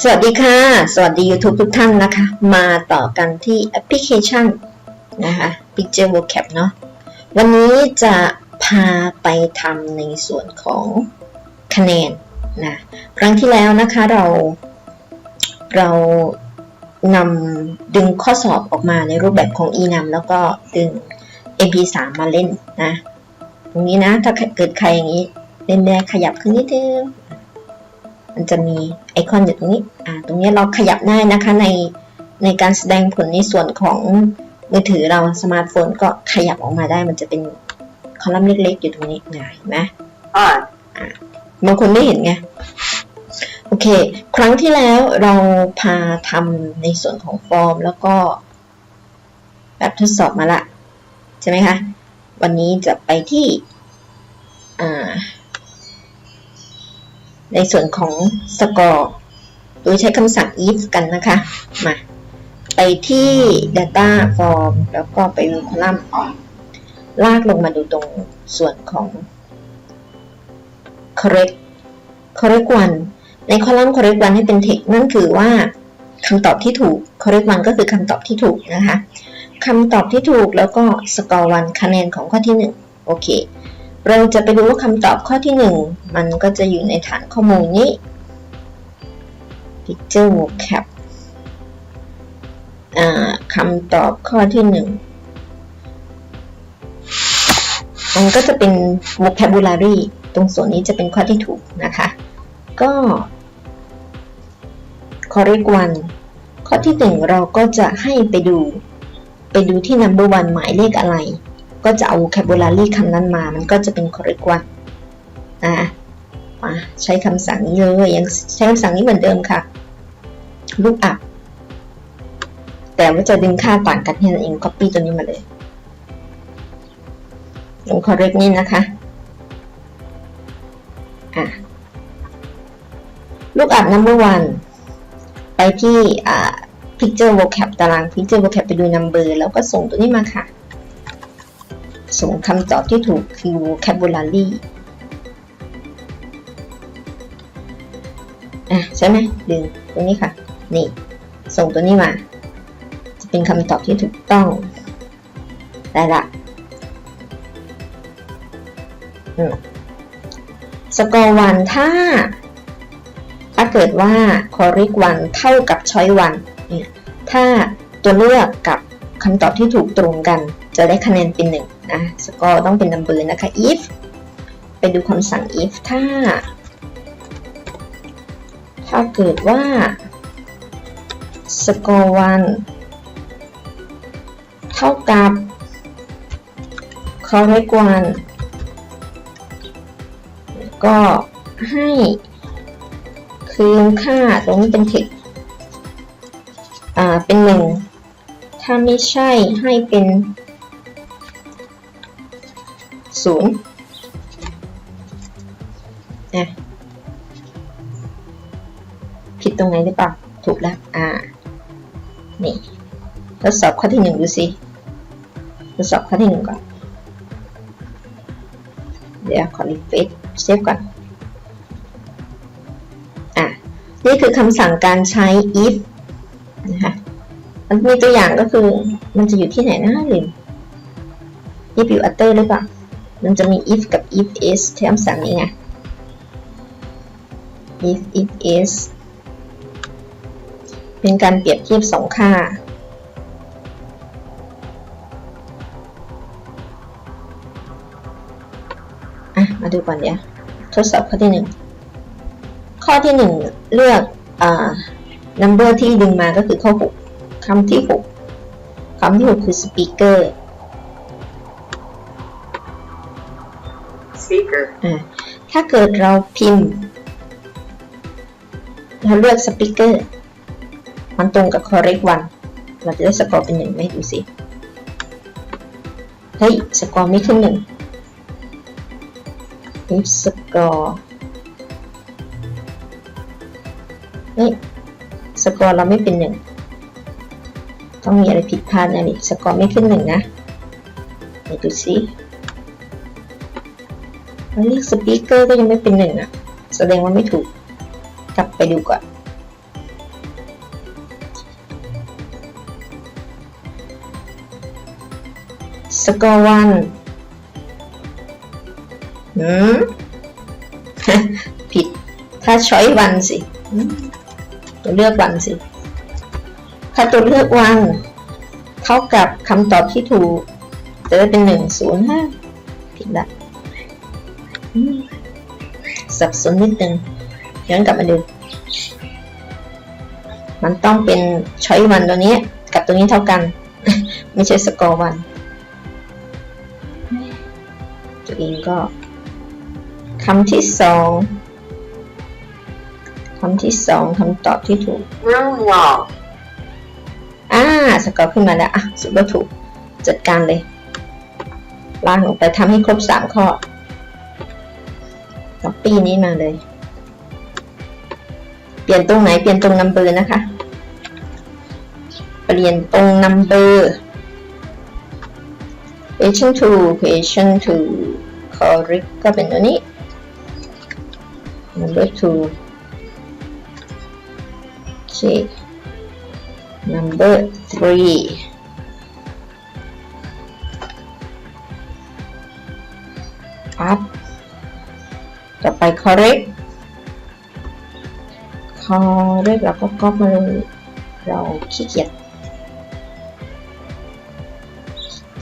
สวัสดีค่ะ สวัสดี YouTube ทุกท่านนะคะ มาต่อกันที่แอปพลิเคชันนะคะ Picture Vocab เนาะวันนี้จะพาไปทำในส่วนของคะแนนนะครั้งที่แล้วนะคะเราเรานำดึงข้อสอบออกมาในรูปแบบของ e-num แล้วก็ดึง mp3 มาเล่นนะตรงนี้นะ ถ้าเกิดใครอย่างนี้เล่นได้ขยับขึ้นนิดนึง มันจะมีไอคอนอยู่ตรงนี้ อ่า ตรงนี้เราขยับได้นะคะในในการแสดงผลในส่วนของมือถือเราสมาร์ทโฟนก็ขยับออกมาได้ มันจะเป็นคอลัมน์เล็กๆ อยู่ตรงนี้นะเห็นไหม on, บางคนไม่เห็นไง โอเค ครั้งที่แล้วเราพาทำในส่วนของฟอร์มแล้วก็ แบบทดสอบมาละ ใช่ไหมคะ วันนี้จะไปที่ อ่า ในส่วนของสกอร์โดยใช้คำสั่ง if กันนะคะ มา ไปที่ data form แล้วก็ไปดูคอลัมน์ลากลงมาดูตรงส่วนของ correct correct one ในคอลัมน์ correct one ให้เป็น text นั่นคือว่าคำตอบที่ถูก correct one ก็คือคำตอบที่ถูกนะคะคำตอบที่ถูกแล้วก็ score one คะแนนของข้อที่ 1 โอเค เราจะไปดูว่าคำตอบข้อที่ 1 มันก็จะอยู่ในฐานข้อมูลนี้ picture vocab คำตอบข้อที่ 1 มันก็จะเป็น vocabulary ตรงส่วนนี้จะเป็นข้อที่ถูกนะคะ ก็ correct one ข้อที่หนึ่งเราก็จะให้ไปดู ไปดูที่ number one หมายเลขอะไร ก็จะเอา vocabulary คำนั้นมา มันก็จะเป็น correct one นะมาใช้คำสั่งนี้เลยยังใช้คำสั่งนี้เหมือนเดิมค่ะ look up แต่ว่าจะดึงค่าต่างกันแค่นั้นเอง copy ตัวนี้มาเลยลง correct นี่นะคะอะ look up number one ไปที่อ่า picture vocab ตาราง picture vocab ไปดู number แล้วก็ส่งตัวนี้มาค่ะ ส่งคำตอบที่ถูกคือ vocabulary อะใช่ไหมดึงตรงนี้ค่ะ นี่ ส่งตัวนี้มา จะเป็นคำตอบที่ถูกต้อง ได้ละสกอร์วันถ้า ถ้าเกิดว่า correct one เท่ากับ choice one เนี่ยถ้าตัวเลือกกับคำตอบที่ถูกตรงกัน จะได้คะแนนเป็นหนึ่ง นะสกอร์ต้องเป็น number นะคะ if ไปดูคำสั่ง if ถ้า ถ้าเกิดว่า score one เท่ากับ correct one ก็ให้คืนค่าตรงนี้เป็น text อ่าเป็นหนึ่งถ้าไม่ใช่ให้เป็น ศูนย์นะผิดตรงไหนหรือเปล่า ถูกแล้ว อ่า นี่ ทดสอบข้อที่หนึ่งดูสิ ทดสอบข้อที่หนึ่งก่อน เดี๋ยวขอรีเฟซเซฟก่อน อะ นี่คือคำสั่งการใช้ if นะคะมันมีตัวอย่างก็คือ มันจะอยู่ที่ไหนนะลืม if you utter หรือเปล่า มันจะมี if กับ if is ที่คำสั่งนี้ไง if it is เป็นการเปรียบเทียบสองค่า อะ มาดูก่อนเดี๋ยว ทดสอบข้อที่หนึ่ง ข้อที่หนึ่งเลือกอ่า number ที่ดึงมาก็คือข้อหกคำที่หกคำที่หกคือ speaker speaker, ถ้าเกิดเราพิมพ์ เราเลือก speaker มันตรงกับ correct one เราจะได้สกอร์เป็นหนึ่งไหมดูสิ เฮ้ย สกอร์ไม่ขึ้นหนึ่ง if score เฮ้ย สกอร์เราไม่เป็นหนึ่ง ต้องมีอะไรผิดพลาดนะนี่ สกอร์ไม่ขึ้นหนึ่งนะ ไหนดูสิ เรียกสปีกเกอร์ก็ยังไม่เป็นหนึ่งอะแสดงว่าไม่ถูก กลับไปดูก่อนสกอร์วันอืมผิด ถ้าช้อยวันสิตัวเลือกวันสิ ถ้าตัวเลือกวัน เท่ากับคำตอบที่ถูกจะได้เป็นหนึ่งศูนย์ห้าผิดละ สับสนนิดนึงย้อนกลับมาดู มันต้องเป็นช้อยวันตัวนี้กับตัวนี้เท่ากัน ไม่ใช่สกอร์วันตัวเองก็คำที่สองคำที่สองคำตอบที่ถูก room wall, อ่าสกอร์ขึ้นมาแล้ว อะ สุดว่าถูก จัดการเลยลากลงไปทำให้ครบสามข้อ ก๊อปปี้นี้มาเลย เปลี่ยนตรงไหนเปลี่ยนตรงนัมเบอร์นะคะ เปลี่ยนตรงนัมเบอร์ patient to patient to correct ก็เป็นตัวนี้ number two โอเค number three up ต่อ ไป correct correct เราก็ก๊อปมาเลยเราขี้เกียจ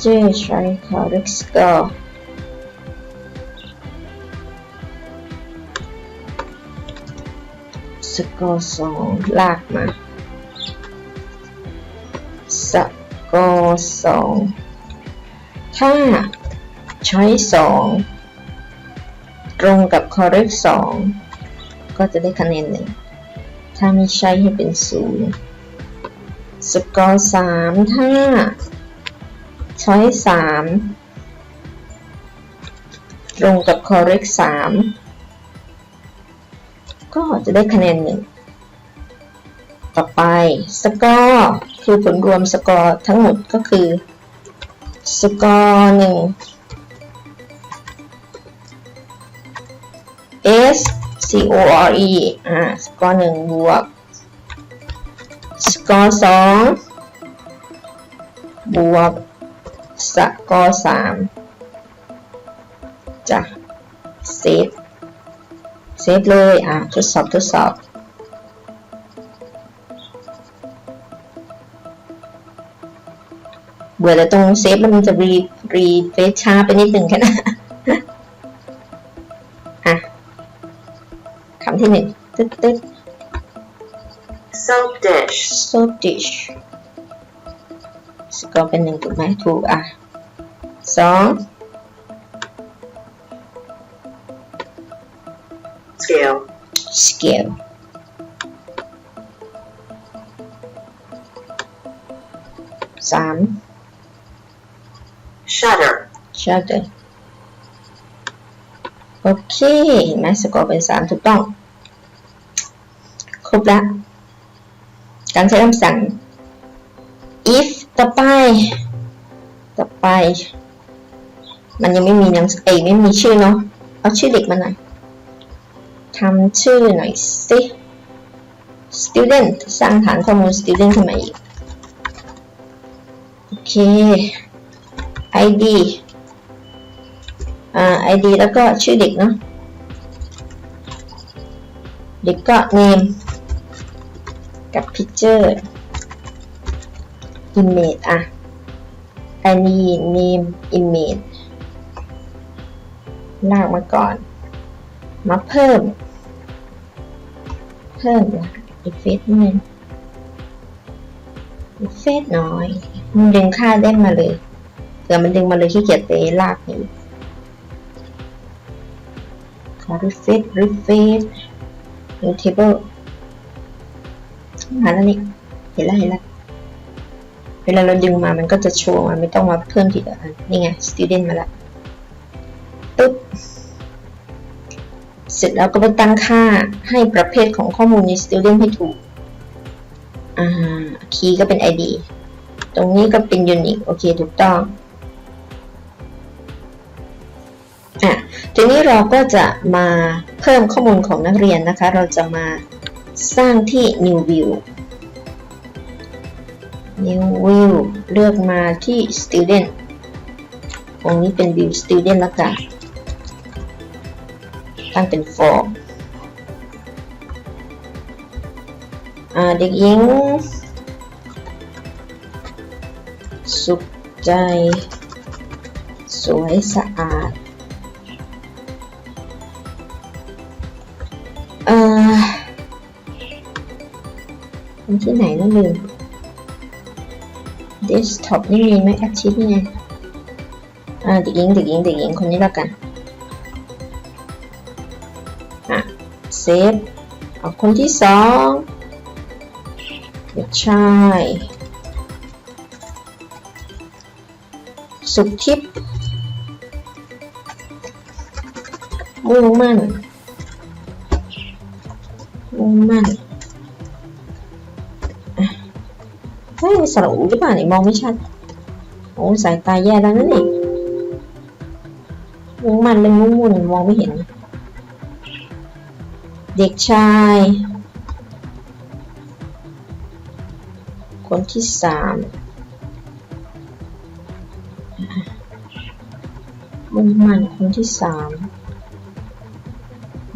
เจ๊ใช้ correct score สกอร์สองลากมาสกอร์สองถ้าใช้สอง ตรงกับ correct สองก็จะได้คะแนนหนึ่ง ถ้าไม่ใช่ให้เป็นศูนย์สกอร์สามถ้า ช้อยสามตรงกับ correct สามก็จะได้คะแนนหนึ่ง ต่อไปสกอร์คือผลรวมสกอร์ทั้งหมดก็คือสกอร์หนึ่ง S C O R E อ่าสกอร์หนึ่งบวก สกอร์สองบวก สกอร์สามจ้ะเซฟเซฟเลย อ่าทดสอบทดสอบเบื่อแต่ตรงเซฟมันจะรีรีเฟซช้าไปนิดหนึ่งแค่นั้น คำที่หนึ่งตึ๊ดตึ๊ด soap dish, soap dish สกอร์เป็นหนึ่งถูกไหมถูกอะสอง scale, scale สาม shutter, shutter โอเคเห็นไหมสกอร์เป็นสามถูกต้อง ครบแล้วการใช้คำสั่ง if ต่อไป ต่อไป มันยังไม่มีนังเอยไม่มีชื่อเนาะ เอาชื่อเด็กมาหน่อยทำชื่อหน่อยสิ student สร้างฐานข้อมูล student ขึ้นมาอีก โอเค id อ่า id แล้วก็ชื่อเด็กเนาะเด็กก็ name กับ picture image อะอันนี้ name image ลากมาก่อน มาเพิ่ม เพิ่มละอีเฟสนึงอีเฟสน้อย มันดึงค่าได้มาเลยเผื่อมันดึงมาเลยขี้เกียจไปลากอีกขอ refresh refresh new table มาแล้วนี่เห็นแล้วเห็นแล้วเวลาเราดึงมามันก็จะโชว์มาไม่ต้องมาเพิ่มทีละอันนี่ไง student มาล้วปึ๊บเสร็จแล้วก็ไปตั้งค่าให้ประเภทของข้อมูลใน student ให้ถูกอ่า key ก็เป็น id ตรงนี้ก็เป็น unique โอเค ถูกต้องอะทีนี้เราก็จะมาเพิ่มข้อมูลของนักเรียนนะคะ เราจะมา สร้างที่ new view new view เลือกมาที่ student ตรงนี้เป็น view student แล้วกันตั้งเป็น form เด็กหญิง สุขใจ สวยสะอาด มันที่ไหนนั่นลืม desktop นี่มีไหมแอปชีตนี่ไงอ่าเด็กหญิงเด็กหญิงเด็กหญิงคนนี้แล้วกันอะเซฟเอาคนที่สองเด็กชายสุขทิพย์มุ่งมั่นมุ่งมั่น เฮ้ยมีสระอูหรือเปล่าเนี่ยมองไม่ชัด โอ้สายตาแย่แล้วนั่นนี่มุ่งมันเลยมุ่งมุนมองไม่เห็น เด็กชาย คนที่สามมุ่งมันคนที่สาม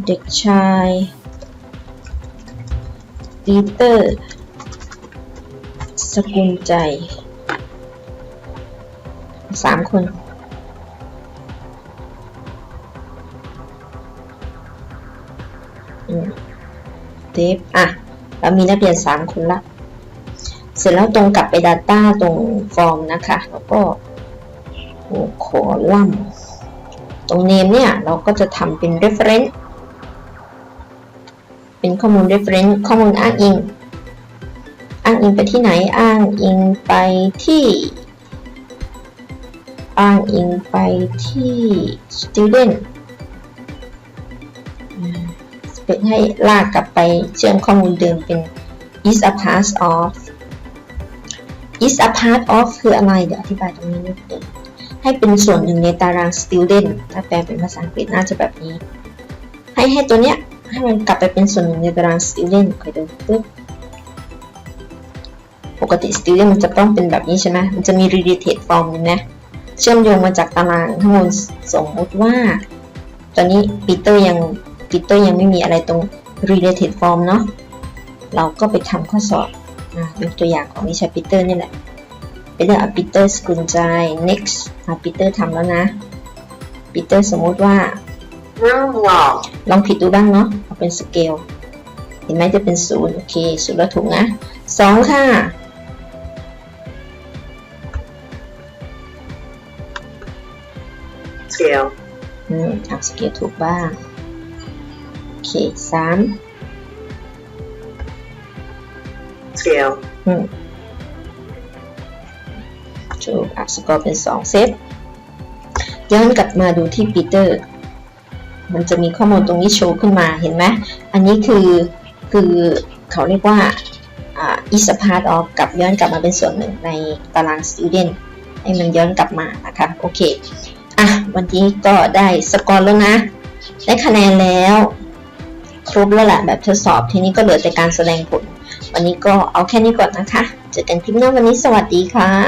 เด็กชายปีเตอร์ สกุลใจ สามคนเทปอะ เรามีนักเรียนสามคนละ เสร็จแล้วตรงกลับไป Data ตรงฟอร์มนะคะ แล้วก็หัวคอลัมน์ตรง name เนี่ย เราก็จะทำเป็น reference เป็นข้อมูล reference ข้อมูลอ้างอิง อ้างอิงไปที่ไหน อ้างอิงไปที่ อ้างอิงไปที่ student เป็นให้ลากกลับไปเชื่อมข้อมูลเดิมเป็น is a part of is a part of คืออะไร เดี๋ยวอธิบายตรงนี้นิดนึงให้เป็นส่วนหนึ่งในตาราง student ถ้าแปลเป็นภาษาอังกฤษน่าจะแบบนี้ ให้ให้ตัวเนี้ยให้มันกลับไปเป็นส่วนหนึ่งในตาราง student คอยดูปึ๊บ ปกติ student มันจะต้องเป็นแบบนี้ใช่ไหมมันจะมี related form นไหมเชื่อมโยงมาจากตารางข้อมูลสมมติว่า ตอนนี้ปีเตอร์ยังปีเตอร์ยังไม่มีอะไรตรง related form เนาะเราก็ไปทำข้อสอบอะยกตัวอย่างของนิชาปีเตอร์นี่แหละไปเลือกอปีเตอร์สกุลใจ next อะปีเตอร์ทำแล้วนะปีเตอร์สมมติว่าลองผิดดูบ้างเนาะเอาเป็นสเกลเห็นไหมจะเป็นศูนย์โอเคศูนย์แล้วถูกนะสองค่ะ สเกลถูกบ้าง โอเคสาม scale, อืมถูกอัพสกอร์เป็นสองเซฟย้อนกลับมาดูที่ปีเตอร์ มันจะมีข้อมูลตรงนี้โชว์ขึ้นมาเห็นไหมอันนี้คือคือเขาเรียกว่าอ่า is a part of กับย้อนกลับมาเป็นส่วนหนึ่งในตาราง student ให้มันย้อนกลับมานะคะ โอเคอะ วันนี้ก็ได้สกอร์แล้วนะ ได้คะแนนแล้ว ครบแล้วแหละแบบทดสอบทีนี้ก็เหลือแต่การแสดงผล วันนี้ก็เอาแค่นี้ก่อนนะคะ เจอกันคลิปหน้าวันนี้สวัสดีค่ะ